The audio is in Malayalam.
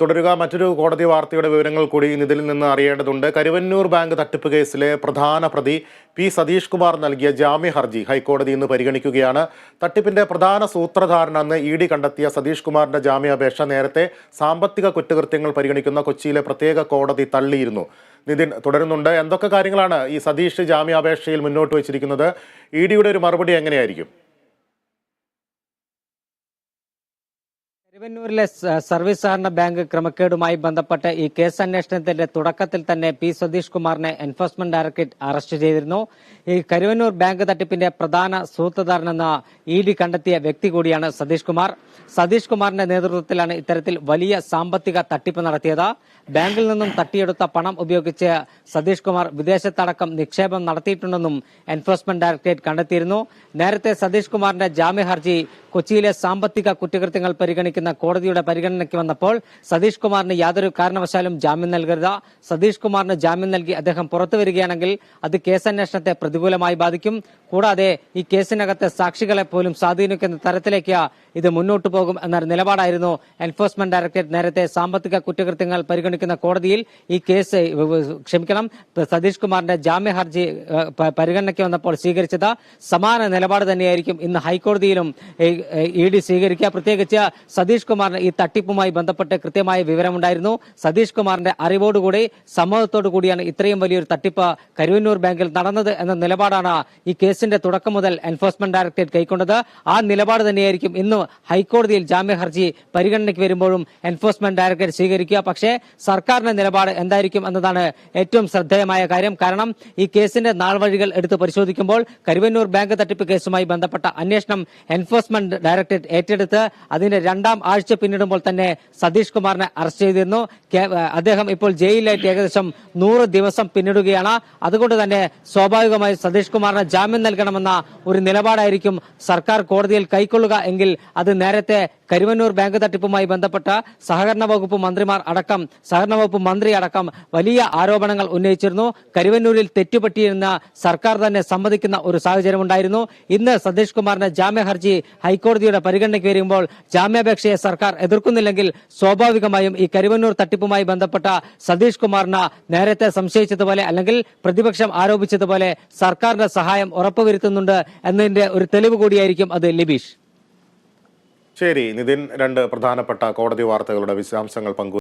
തുടരുക. മറ്റൊരു കോടതി വാർത്തയുടെ വിവരങ്ങൾ കൂടി ഇതിൽ നിന്ന് അറിയേണ്ടതുണ്ട്. കരുവന്നൂർ ബാങ്ക് തട്ടിപ്പ് കേസിലെ പ്രധാന പ്രതി പി സതീഷ് കുമാർ നൽകിയ ജാമ്യ ഹർജി ഹൈക്കോടതി ഇന്ന് പരിഗണിക്കുകയാണ്. തട്ടിപ്പിന്റെ പ്രധാന സൂത്രധാരനെന്ന് ഇ ഡി കണ്ടെത്തിയ സതീഷ് കുമാറിന്റെ ജാമ്യാപേക്ഷ നേരത്തെ സാമ്പത്തിക കുറ്റകൃത്യങ്ങൾ പരിഗണിക്കുന്ന കൊച്ചിയിലെ പ്രത്യേക കോടതി തള്ളിയിരുന്നു. നിതിൻ തുടരുന്നുണ്ട്. എന്തൊക്കെ കാര്യങ്ങളാണ് ഈ സതീഷ് ജാമ്യാപേക്ഷയിൽ മുന്നോട്ട് വച്ചിരിക്കുന്നത്? ഇ ഒരു മറുപടി എങ്ങനെയായിരിക്കും? തിരുവന്നൂരിലെ സർവീസ് സഹകരണ ബാങ്ക് ക്രമക്കേടുമായി ബന്ധപ്പെട്ട് ഈ കേസ് അന്വേഷണത്തിന്റെ തുടക്കത്തിൽ തന്നെ പി സതീഷ് കുമാറിനെ എൻഫോഴ്സ്മെന്റ് ഡയറക്ടറേറ്റ് അറസ്റ്റ് ചെയ്തിരുന്നു. ഈ കരുവന്നൂർ ബാങ്ക് തട്ടിപ്പിന്റെ പ്രധാന സൂത്രധാരനെന്ന ഇ ഡി കണ്ടെത്തിയ വ്യക്തി കൂടിയാണ് സതീഷ് കുമാർ. സതീഷ് കുമാറിന്റെ നേതൃത്വത്തിലാണ് ഇത്തരത്തിൽ വലിയ സാമ്പത്തിക തട്ടിപ്പ് നടത്തിയത്. ബാങ്കിൽ നിന്നും തട്ടിയെടുത്ത പണം ഉപയോഗിച്ച് സതീഷ് കുമാർ വിദേശത്തടക്കം നിക്ഷേപം നടത്തിയിട്ടുണ്ടെന്നും എൻഫോഴ്സ്മെന്റ് ഡയറക്ടറേറ്റ് കണ്ടെത്തിയിരുന്നു. നേരത്തെ സതീഷ് കുമാറിന്റെ ജാമ്യ ഹർജി കൊച്ചിയിലെ സാമ്പത്തിക കുറ്റകൃത്യങ്ങൾ പരിഗണിക്കുന്ന കോടതിയുടെ പരിഗണനയ്ക്ക് വന്നപ്പോൾ സതീഷ് കുമാറിന് യാതൊരു കാരണവശാലും ജാമ്യം നൽകരുത്. സതീഷ് കുമാറിന് ജാമ്യം നൽകി അദ്ദേഹം പുറത്തു വരികയാണെങ്കിൽ അത് കേസന്വേഷണത്തെ പ്രതികൂലമായി ബാധിക്കും. കൂടാതെ ഈ കേസിനകത്തെ സാക്ഷികളെ പോലും സ്വാധീനിക്കുന്ന തരത്തിലേക്ക് ഇത് മുന്നോട്ടു പോകും എന്ന നിലപാടായിരുന്നു എൻഫോഴ്സ്മെന്റ് ഡയറക്ടറേറ്റ് നേരത്തെ സാമ്പത്തിക കുറ്റകൃത്യങ്ങൾ പരിഗണിക്കുന്ന കോടതിയിൽ ഈ കേസ് ക്ഷമിക്കണം. സതീഷ് കുമാറിന്റെ ജാമ്യ ഹർജി പരിഗണനയ്ക്ക് വന്നപ്പോൾ സ്വീകരിച്ചത് സമാന നിലപാട് തന്നെയായിരിക്കും ഇന്ന് ഹൈക്കോടതിയിലും ഇ ഡി സ്വീകരിക്കുക. പ്രത്യേകിച്ച് സതീഷ് കുമാറിന് ഈ തട്ടിപ്പുമായി ബന്ധപ്പെട്ട് കൃത്യമായ വിവരമുണ്ടായിരുന്നു. സതീഷ് കുമാറിന്റെ അറിവോടുകൂടി സമ്മതത്തോടു കൂടിയാണ് ഇത്രയും വലിയൊരു തട്ടിപ്പ് കരുവന്നൂർ ബാങ്കിൽ നടന്നത് എന്ന നിലപാടാണ് ഈ കേസിന്റെ തുടക്കം മുതൽ എൻഫോഴ്സ്മെന്റ് ഡയറക്ടറേറ്റ് കൈക്കൊണ്ടത്. ആ നിലപാട് തന്നെയായിരിക്കും ഇന്ന് ഹൈക്കോടതിയിൽ ജാമ്യ ഹർജി പരിഗണനയ്ക്ക് വരുമ്പോഴും എൻഫോഴ്സ്മെന്റ് ഡയറക്ടറേറ്റ് സ്വീകരിക്കുക. പക്ഷേ സർക്കാരിന്റെ നിലപാട് എന്തായിരിക്കും എന്നതാണ് ഏറ്റവും ശ്രദ്ധേയമായ കാര്യം. കാരണം ഈ കേസിന്റെ നാൾവഴികൾ എടുത്ത് പരിശോധിക്കുമ്പോൾ കരുവന്നൂർ ബാങ്ക് തട്ടിപ്പ് കേസുമായി ബന്ധപ്പെട്ട അന്വേഷണം എൻഫോഴ്സ്മെന്റ് ഡയറക്ടറേറ്റ് ഏറ്റെടുത്ത് അതിന്റെ രണ്ടാം ആഴ്ച പിന്നിടുമ്പോൾ തന്നെ സതീഷ് കുമാറിനെ അറസ്റ്റ് ചെയ്തിരുന്നു. അദ്ദേഹം ഇപ്പോൾ ജയിലിലായിട്ട് ഏകദേശം നൂറ് ദിവസം പിന്നിടുകയാണ്. അതുകൊണ്ട് തന്നെ സ്വാഭാവികമായി സതീഷ് കുമാറിന് ജാമ്യം നൽകണമെന്ന ഒരു നിലപാടായിരിക്കും സർക്കാർ കോടതിയിൽ കൈക്കൊള്ളുക എങ്കിൽ അത് നേരത്തെ കരുവന്നൂർ ബാങ്ക് തട്ടിപ്പുമായി ബന്ധപ്പെട്ട സഹകരണ വകുപ്പ് മന്ത്രിമാർ അടക്കം സഹകരണ വകുപ്പ് മന്ത്രി അടക്കം വലിയ ആരോപണങ്ങൾ ഉന്നയിച്ചിരുന്നു. കരുവന്നൂരിൽ തെറ്റുപറ്റിയിരുന്ന സർക്കാർ തന്നെ സമ്മതിക്കുന്ന ഒരു സാഹചര്യം ഉണ്ടായിരുന്നു ഇന്ന് സതീഷ് കുമാറിന്റെ ജാമ്യ ഹർജി ഹൈക്കോടതിയുടെ പരിഗണനയ്ക്ക് വരുമ്പോൾ ജാമ്യാപേക്ഷയെ സർക്കാർ എതിർക്കുന്നില്ലെങ്കിൽ സ്വാഭാവികമായും ഈ കരുവന്നൂർ തട്ടിപ്പുമായി ബന്ധപ്പെട്ട സതീഷ് കുമാറിന് നേരത്തെ സംശയിച്ചതുപോലെ അല്ലെങ്കിൽ പ്രതിപക്ഷം ആരോപിച്ചതുപോലെ സർക്കാരിന്റെ സഹായം ഉറപ്പുവരുത്തുന്നുണ്ട് എന്നതിന്റെ ഒരു തെളിവ് കൂടിയായിരിക്കും അത് ലിബീഷ്. ശരി നിതിൻ രണ്ട് പ്രധാനപ്പെട്ട കോടതി വാർത്തകളുടെ വിശദാംശങ്ങൾ പങ്കു